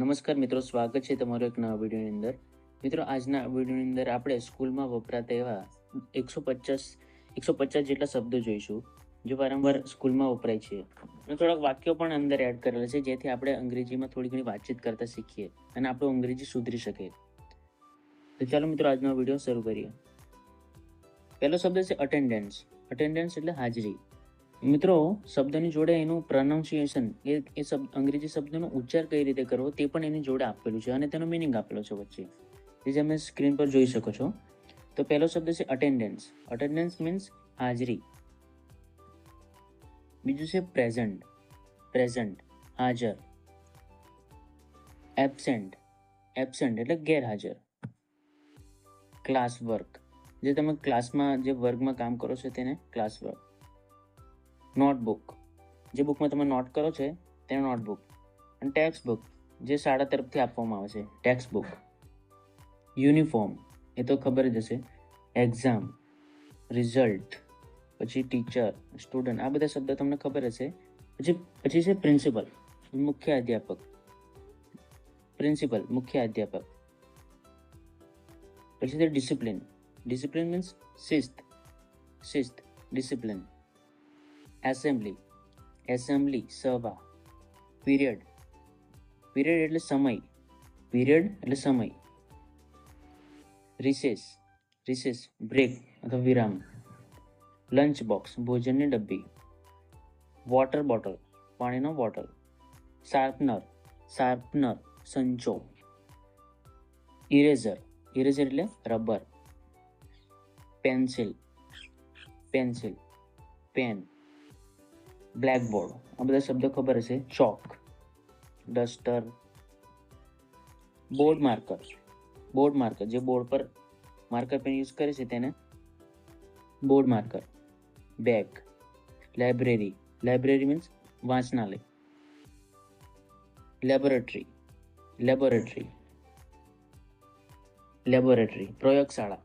નમસ્કાર મિત્રો સ્વાગત છે તમારો એક નવા વિડીયોની અંદર મિત્રો આજના વિડીયોની અંદર આપણે સ્કૂલમાં વપરાતા એવા એકસો પચાસ એકસો પચાસ જેટલા શબ્દો જોઈશું જે વારંવાર સ્કૂલમાં વપરાય છે અને થોડાક વાક્યો પણ અંદર એડ કરેલા છે જેથી આપણે અંગ્રેજીમાં થોડી ઘણી વાતચીત કરતા શીખીએ અને આપણું અંગ્રેજી સુધરી શકે તો ચાલો મિત્રો આજનો વિડીયો શરૂ કરીએ પહેલો શબ્દ છે અટેન્ડન્સ અટેન્ડન્સ એટલે હાજરી મિત્રો શબ્દની જોડે એનું પ્રનાઉન્સિએશન એ એ શબ્દ અંગ્રેજી શબ્દનો ઉચ્ચાર કઈ રીતે કરવો તે પણ એની જોડે આપેલું છે અને તેનો મિનિંગ આપેલો છે વચ્ચે જે તમે સ્ક્રીન પર જોઈ શકો છો તો પહેલો શબ્દ છે અટેન્ડન્સ અટેન્ડન્સ મીન્સ હાજરી બીજું છે પ્રેઝન્ટ પ્રેઝન્ટ હાજર એબસેન્ટ એબસેન્ટ એટલે ગેરહાજર ક્લાસ વર્ક જે તમે ક્લાસમાં જે વર્ગમાં કામ કરો છો તેને ક્લાસ વર્ક નોટબુક જે બુકમાં તમે નોટ કરો છે તે નોટબુક અને ટેક્સ બુક જે શાળા તરફથી આપવામાં આવે છે ટેક્સ બુક યુનિફોર્મ એ તો ખબર જ હશે એક્ઝામ રિઝલ્ટ પછી ટીચર સ્ટુડન્ટ આ બધા શબ્દ તમને ખબર હશે પછી પછી છે પ્રિન્સિપલ મુખ્ય અધ્યાપક પ્રિન્સિપલ મુખ્ય અધ્યાપક પછી છે ડિસિપ્લિન ડિસિપ્લિન મીન્સ શિસ્ત શિસ્ત ડિસિપ્લિન એસેમ્બલી એસેમ્બલી સભા પીરિયડ પીરિયડ એટલે સમય પીરિયડ એટલે સમય રિસેસ રિસેસ બ્રેક અથવા વિરામ લંચ બોક્સ ભોજનની ડબ્બી વોટર બોટલ પાણીનો બોટલ શાર્પનર શાર્પનર સંચો ઇરેઝર ઇરેઝર એટલે rubber pencil pencil pen blackboard આ બધા શબ્દો ખબર હશે chalk duster board marker board marker જે બોર્ડ પર માર્કર પેન યુઝ કરે છે તેને board marker bag library library means વાંચનાલય laboratory laboratory laboratory પ્રયોગશાળા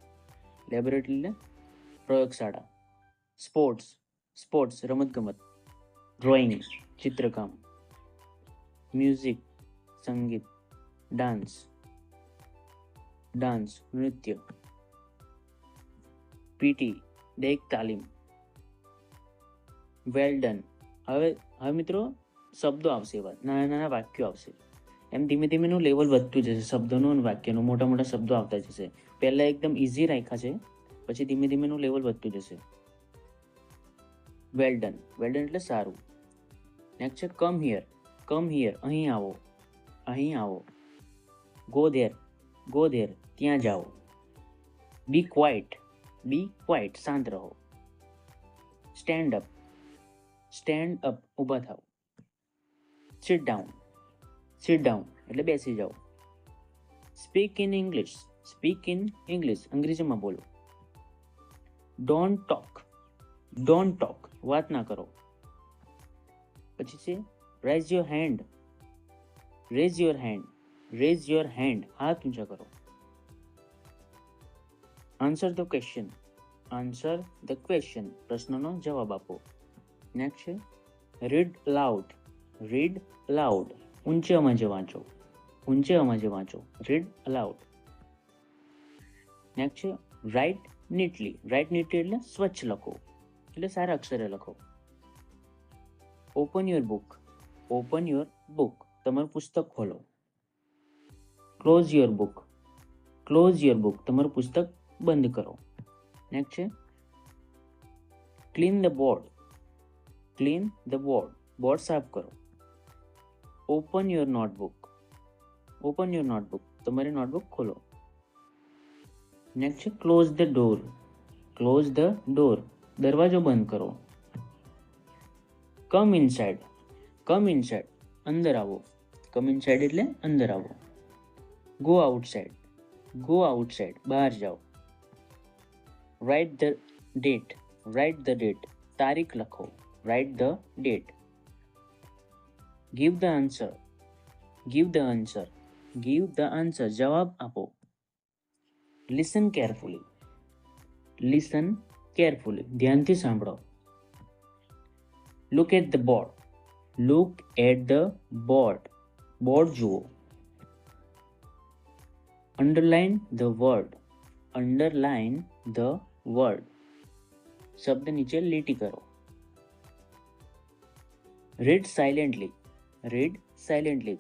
લેબોરેટરી એટલે પ્રયોગશાળા સ્પોર્ટ્સ સ્પોર્ટ્સ રમતગમત ડ્રોઈંગ ચિત્રકામ મ્યુઝિક સંગીત ડાન્સ ડાન્સ નૃત્ય પીટી દૈહિક તાલીમ વેલ ડન હવે હવે મિત્રો શબ્દો આવશે એવા નાના નાના વાક્યો આવશે એમ ધીમે ધીમેનું લેવલ વધતું જશે શબ્દોનું અને વાક્યનું મોટા મોટા શબ્દો આવતા જશે પહેલાં એકદમ ઇઝી રાખ્યા છે પછી ધીમે ધીમેનું લેવલ વધતું જશે વેલ ડન વેલ ડન એટલે સારું નેક્સ્ટ છે કમ હિયર કમ હિયર અહીં આવો અહીં આવો ગો ધેર ગો ધેર ત્યાં જાઓ બી ક્વાઇટ બી ક્વાઇટ શાંત રહો સ્ટેન્ડ અપ સ્ટેન્ડ અપ ઊભા થાઓ સિટ ડાઉન સિટ ડાઉન એટલે બેસી જાઓ speak in English speak in English અંગ્રેજીમાં બોલો ડોન્ટ ટોક ડોન્ટ ટોક વાત ના કરો પછી છે raise your hand raise your hand raise your hand હાથ ઊંચા કરો answer the question answer the question પ્રશ્નનો જવાબ આપો નેક્સ્ટ છે રીડ લાઉડ રીડ લાઉડ ઊંચે અવાજે વાંચો ઊંચે અવાજે વાંચો રીડ લાઉડ નેક્સ્ટ છે રાઇટ નીટલી રાઇટ નીટલી એટલે સ્વચ્છ લખો એટલે સારા અક્ષરે લખો open your book open your book તમારું પુસ્તક ખોલો close your book close your book તમારું પુસ્તક બંધ કરો નેક્સ્ટ છે clean the board clean the board board સાફ કરો open your notebook open your notebook તમારી નોટબુક ખોલો નેક્સ્ટ છે close the door close the door દરવાજો બંધ કરો કમ ઇનસાઇડ કમ ઇનસાઇડ અંદર આવો કમ ઇનસાઇડ એટલે અંદર આવો ગો આઉટસાઇડ ગો આઉટસાઇડ બહાર જાઓ write the date write the date તારીખ લખો write the date give the answer give the answer give the answer જવાબ આપો લિસન કેરફુલી લિસન કેરફુલી ધ્યાનથી સાંભળો look at the board look at the board board जुओ underline the word underline the word शब्द नीचे लीटी करो read silently read silently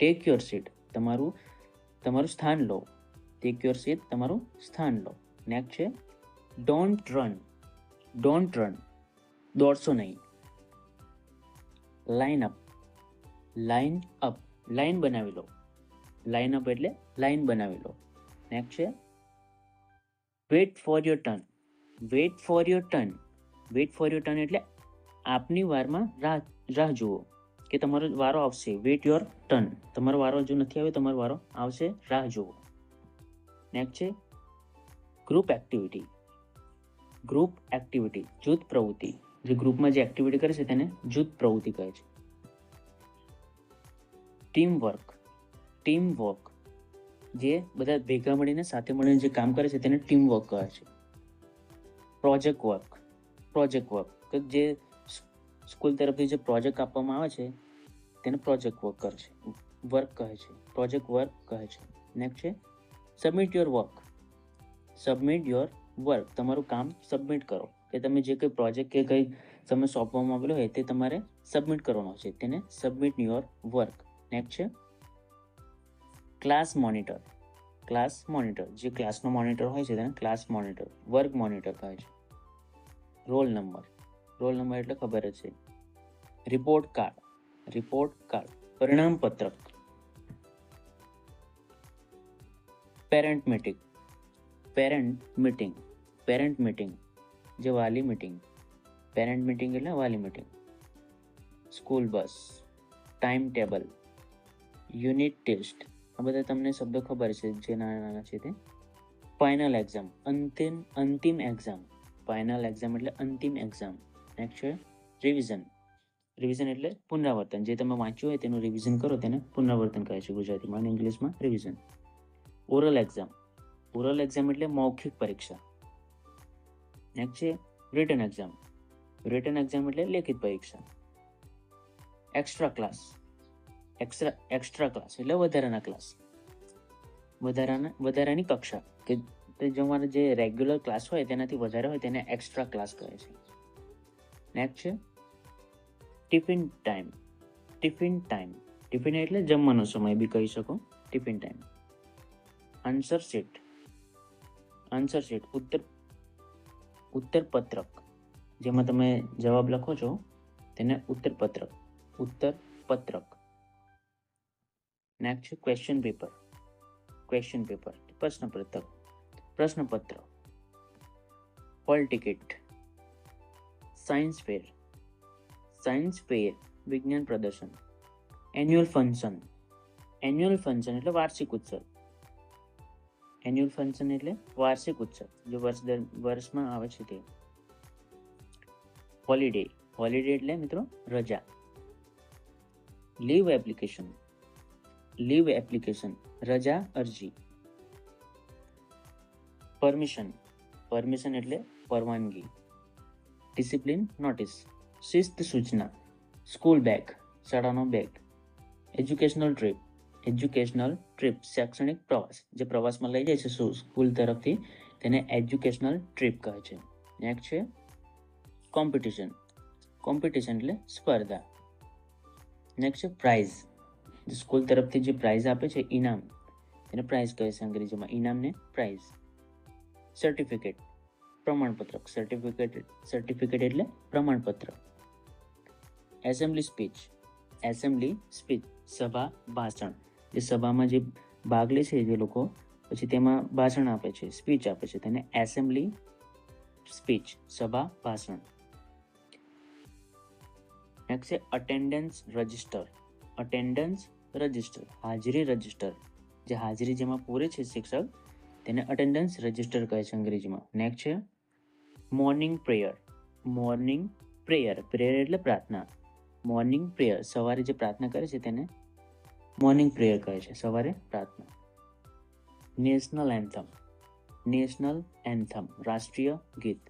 take your seat तमारू तमारू स्थान लो टेक योर सीट तमारू स्थान लो नेक्स्ट है डोंट रन डोंट रन दौड़सो नहीं line up line up line બનાવી લો લાઇન અપ એટલે લાઇન બનાવી લો નેક્સ્ટ છે wait for your turn wait for your turn wait for your turn એટલે આપની વારમાં રાહ રાહ જુઓ કે તમારો વારો આવશે વેટ યોર ટર્ન તમારો વારો જો નથી આવ્યો તમારો વારો આવશે રાહ જુઓ નેક્સ્ટ છે ગ્રુપ એક્ટિવિટી ગ્રુપ એક્ટિવિટી જૂથ પ્રવૃત્તિ જે ગ્રુપમાં જે એક્ટિવિટી કરે છે તેને જૂથ પ્રવૃત્તિ કહે છે ટીમ વર્ક ટીમ વર્ક જે બધા ભેગા મળીને સાથે મળીને જે કામ કરે છે તેને ટીમ વર્ક કહે છે પ્રોજેક્ટ વર્ક પ્રોજેક્ટ વર્ક કે જે સ્કૂલ તરફથી જે પ્રોજેક્ટ આપવામાં આવે છે તેને પ્રોજેક્ટ વર્ક કરે છે વર્ક કહે છે પ્રોજેક્ટ વર્ક કહે છે નેક્સ્ટ છે submit your work submit your work તમારું કામ સબમિટ કરો કે તમે જે કંઈ પ્રોજેક્ટ કે કંઈ તમે સોંપવામાં આવેલો હોય તે તમારે સબમિટ કરવાનો છે તેને સબમિટ યોર વર્ક નેક્સ્ટ છે ક્લાસ મોનિટર ક્લાસ મોનિટર જે ક્લાસનો મોનિટર હોય છે તેને ક્લાસ મોનિટર વર્ક મોનિટર કહે છે રોલ નંબર રોલ નંબર એટલે ખબર જ છે રિપોર્ટ કાર્ડ રિપોર્ટ કાર્ડ પરિણામ પત્રક parent meeting parent meeting parent meeting જે વાલી મિટિંગ પેરેન્ટ મિટિંગ એટલે વાલી meeting school bus time table unit test આ બધા તમને શબ્દો ખબર છે જે નાના નાના છે તે ફાઇનલ એક્ઝામ અંતિમ અંતિમ એક્ઝામ ફાઇનલ એક્ઝામ એટલે અંતિમ એક્ઝામ નેક્સ્ટ છે રિવિઝન રિવિઝન એટલે પુનરાવર્તન જે તમે વાંચ્યું હોય તેનું રિવિઝન કરો તેને પુનરાવર્તન કહે છે ગુજરાતીમાં અને ઇંગ્લિશમાં revision oral exam oral exam એટલે મૌખિક પરીક્ષા નેક્સ્ટ છે રિટર્ન એક્ઝામ રિટર્ન એક્ઝામ એટલે લેખિત પરીક્ષા extra class extra extra class એટલે વધારાના ક્લાસ વધારાના વધારાની કક્ષા કે તે જમવાના જે રેગ્યુલર ક્લાસ હોય તેનાથી વધારે હોય તેને એક્સ્ટ્રા ક્લાસ કહે છે નેક્સ્ટ છે tiffin time tiffin time tiffin એટલે જમવાનો સમય બી કહી શકો tiffin time answer sheet answer sheet ઉત્તર ઉત્તરપત્રક જેમાં તમે જવાબ લખો છો તેને ઉત્તરપત્રક ઉત્તરપત્રક next question paper question paper પ્રશ્નપત્રક પ્રશ્નપત્ર hall ticket science fair science fair વિજ્ઞાન પ્રદર્શન એન્યુઅલ ફંક્શન એન્યુઅલ ફંક્શન એટલે વાર્ષિક ઉત્સવ એન્યુઅલ ફંક્શન એટલે વાર્ષિક ઉત્સવ જે વર્ષ દર વર્ષમાં આવે છે તે હોલિડે હોલિડે એટલે મિત્રો રજા લીવ એપ્લિકેશન લીવ એપ્લિકેશન રજા અરજી પરમિશન પરમિશન એટલે પરવાનગી ડિસિપ્લિન નોટિસ શિસ્ત સૂચના સ્કૂલ બેગ શાળાનો bag educational trip educational trip શૈક્ષણિક પ્રવાસ જે પ્રવાસમાં લઈ જાય છે શું સ્કૂલ તરફથી તેને એજ્યુકેશનલ ટ્રીપ કહે છે નેક્સ્ટ છે કોમ્પિટિશન કોમ્પિટિશન એટલે સ્પર્ધા નેક્સ્ટ છે પ્રાઇઝ સ્કૂલ તરફથી જે પ્રાઇઝ આપે છે ઇનામ એને પ્રાઇઝ કહે છે અંગ્રેજીમાં ઇનામને પ્રાઇઝ સર્ટિફિકેટ પ્રમાણપત્રક સર્ટિફિકેટ સર્ટિફિકેટ એટલે પ્રમાણપત્ર એસેમ્બલી સ્પીચ એસેમ્બલી સ્પીચ સભા ભાષણ જે સભામાં જે ભાગ લે છે જે લોકો પછી તેમાં ભાષણ આપે છે સ્પીચ આપે છે તેને એસેમ્બલી સ્પીચ સભા ભાષણ નેક્સ્ટ છે અટેન્ડન્સ રજિસ્ટર અટેન્ડન્સ રજિસ્ટર હાજરી રજિસ્ટર જે હાજરી જેમાં પૂરે છે શિક્ષક તેને અટેન્ડન્સ રજિસ્ટર કહે છે અંગ્રેજીમાં નેક્સ્ટ છે morning prayer morning prayer prayer એટલે પ્રાર્થના મોર્નિંગ પ્રેયર સવારે જે પ્રાર્થના કરે છે તેને મોર્નિંગ પ્રેયર કહે છે સવારે પ્રાર્થના નેશનલ એન્થમ નેશનલ એન્થમ રાષ્ટ્રીય ગીત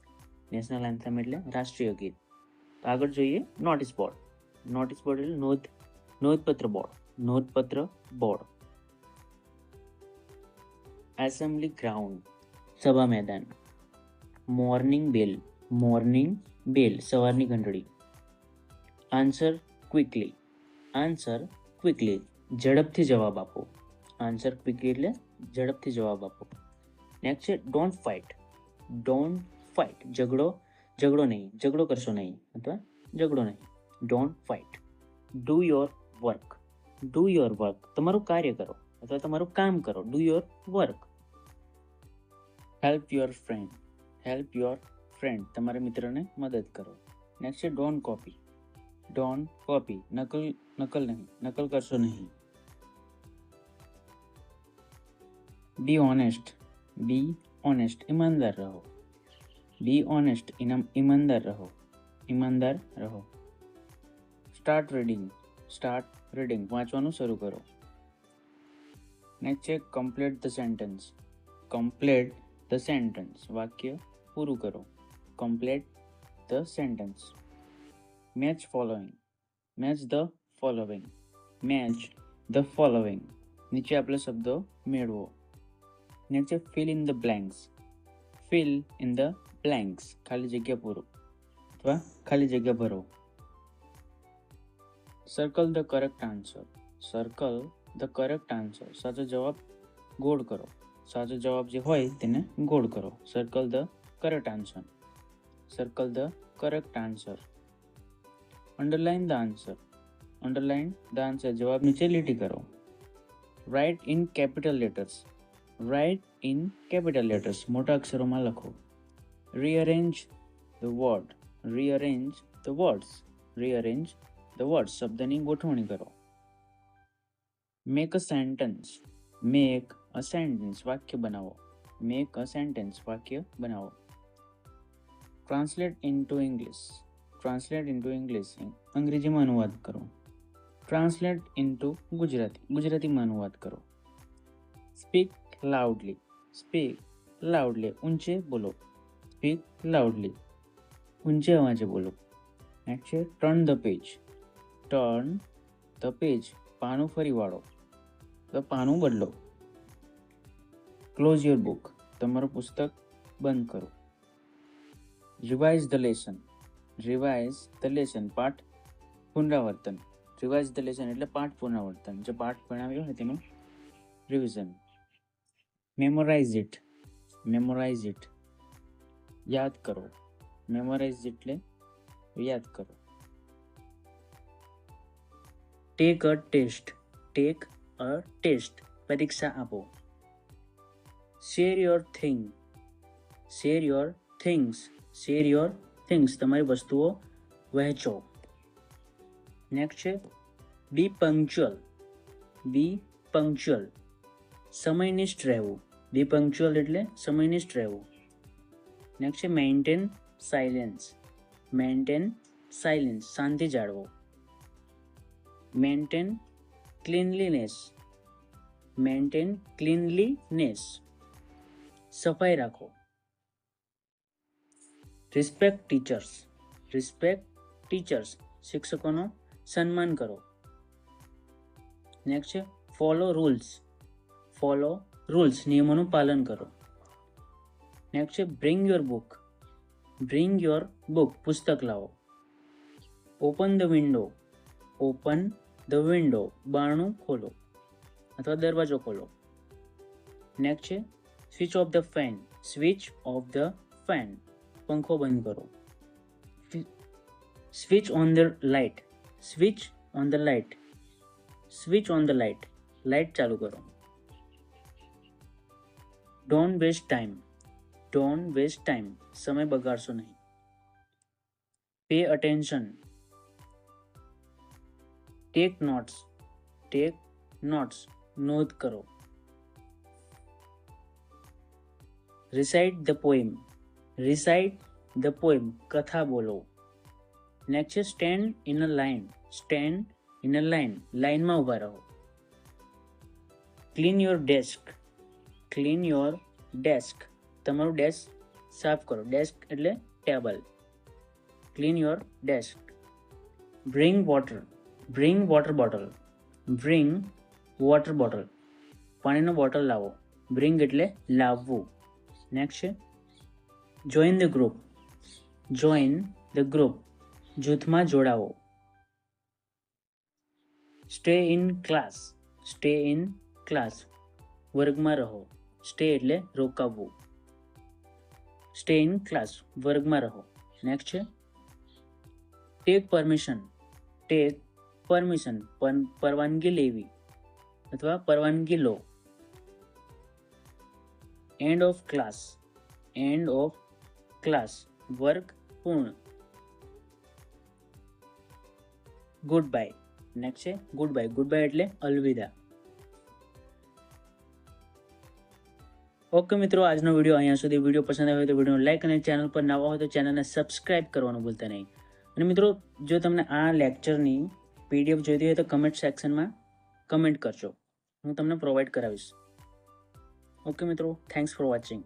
નેશનલ એન્થમ એટલે રાષ્ટ્રીય ગીત આગળ જોઈએ નોટિસ બોર્ડ નોટિસ બોર્ડ એટલે નોંધ નોંધપત્ર બોર્ડ નોંધપત્ર બોર્ડ એસેમ્બલી ગ્રાઉન્ડ સભા મેદાન મોર્નિંગ બેલ મોર્નિંગ બેલ સવારની ઘંટડી આન્સર ક્વિકલી આન્સર ક્વિકલી ઝડપથી જવાબ આપો આન્સર ક્વિક એટલે ઝડપથી જવાબ આપો નેક્સ્ટ છે ડોન્ટ ફાઇટ ડોન્ટ ફાઇટ ઝઘડો ઝઘડો નહીં ઝઘડો કરશો નહીં અથવા ઝઘડો નહીં don't fight do your work do your work તમારું કાર્ય કરો અથવા તમારું કામ કરો do your work help your friend help your friend તમારા મિત્રને મદદ કરો નેક્સ્ટ છે ડોન્ટ કોપી ડોન્ટ કોપી નકલ નકલ નહીં નકલ કરશો નહીં बी ऑनेस्ट बी ऑनेस्ट ईमानदार रहो बी ऑनेस्ट इनम ईमानदार रहो ईमानदार रहो स्टार्ट रीडिंग स्टार्ट रीडिंग वाँचवा शुरू करो नेक्स्ट है complete the sentence complete the sentence वाक्य पूरु करो complete the sentence match following match the following match the following नीचे अपने शब्दों मेड़वो next fill in the blanks fill in the blanks खाली जगह पूरो अथवा खाली जगह भरो circle the correct answer circle the correct answer साचो जवाब गोड करो साचो जवाब जे होय गोड करो circle the correct answer circle the correct answer underline the answer underline the answer जवाब नीचे लिटी करो write in capital letters write in capital letters मोटा अक्षरों में लखो rearrange the word rearrange the words rearrange the words शब्द की गोटवनी करो make a sentence make a sentence वाक्य बनाओ मेक अ सेंटेंस वाक्य बनाओ translate into English translate into English अंग्रेजी में अनुवाद करो translate into Gujarati Gujarati में अनुवाद करो स्पीक loudly speak loudly ऊंचे बोलो speak loudly ऊंचे आवाज़ें बोलो नेक्स्ट है turn the page turn the page પાનું ફરી વાળો તો પાનું બદલો ક્લોઝ યોર બુક તમારું પુસ્તક બંધ કરો revise the lesson revise the lesson પાઠ પુનરાવર્તન રિવાઇઝ ધ લેસન એટલે પાઠ પુનરાવર્તન જે પાઠ ભણાવ્યો હોય તેનું revision memorize it memorize it याद करो मेमोराइज इट ले याद करो take a test take a test परीक्षा आपो share your thing share your things share your things तुम्हारी वस्तुओं वहचो next be punctual be punctual समयनिष्ठ रहो ディ पंजुअल એટલે સમય નિષ્ઠ્રવ next maintain silence maintain silence શાંતિ જાળવો મેઇન્ટેન ક્લીનલિનેસ મેઇન્ટેન ક્લીનલિનેસ સફાઈ રાખો રિસપેક્ટ ટીચર્સ રિસપેક્ટ ટીચર્સ શિક્ષકોનો સન્માન કરો next follow rules follow rules નિયમોનું પાલન કરો નેક્સ્ટ છે bring your book bring your book પુસ્તક લાવો open the window open the window બારણું ખોલો અથવા દરવાજો ખોલો નેક્સ્ટ છે switch off the fan switch off the fan પંખો બંધ કરો switch on the light switch on the light switch on the light light ચાલુ કરો don't waste time don't waste time સમય બગાડશો નહીં pay attention take notes take notes નોંધ કરો recite the poem recite the poem કથા બોલો next stand in a line stand in a line લાઇનમાં ઊભા રહો clean your desk clean your desk Tamu desk साफ करो desk eight table clean your desk bring water bring water bottle bring water bottle पानी bottle लाव bring eight लाव next join the group join the group जूथ में जोड़ाव stay in class stay in class वर्ग में रहो stay એટલે રોકાવવું stay in class વર્ગમાં રહો નેક્સ્ટ છે ટેક પરમિશન ટેક પરમિશન પરવાનગી લેવી અથવા પરવાનગી લો end of class end of class વર્ગ પૂર્ણ ગુડ બાય નેક્સ્ટ છે ગુડ બાય ગુડ બાય એટલે અલવિદા ઓકે મિત્રો આજનો વિડીયો અહીંયા સુધી વિડીયો પસંદ આવ્યો તો વિડીયો લાઇક અને ચેનલ પર નવા હોય તો ચેનલને સબસ્ક્રાઇબ કરવાનું ભૂલતા નહીં અને મિત્રો જો તમને આ લેક્ચરની પીડીએફ જોઈતી હોય તો કમેન્ટ સેક્શનમાં કમેન્ટ કરજો હું તમને પ્રોવાઈડ કરાવીશ ઓકે મિત્રો થેન્ક્સ ફોર વોચિંગ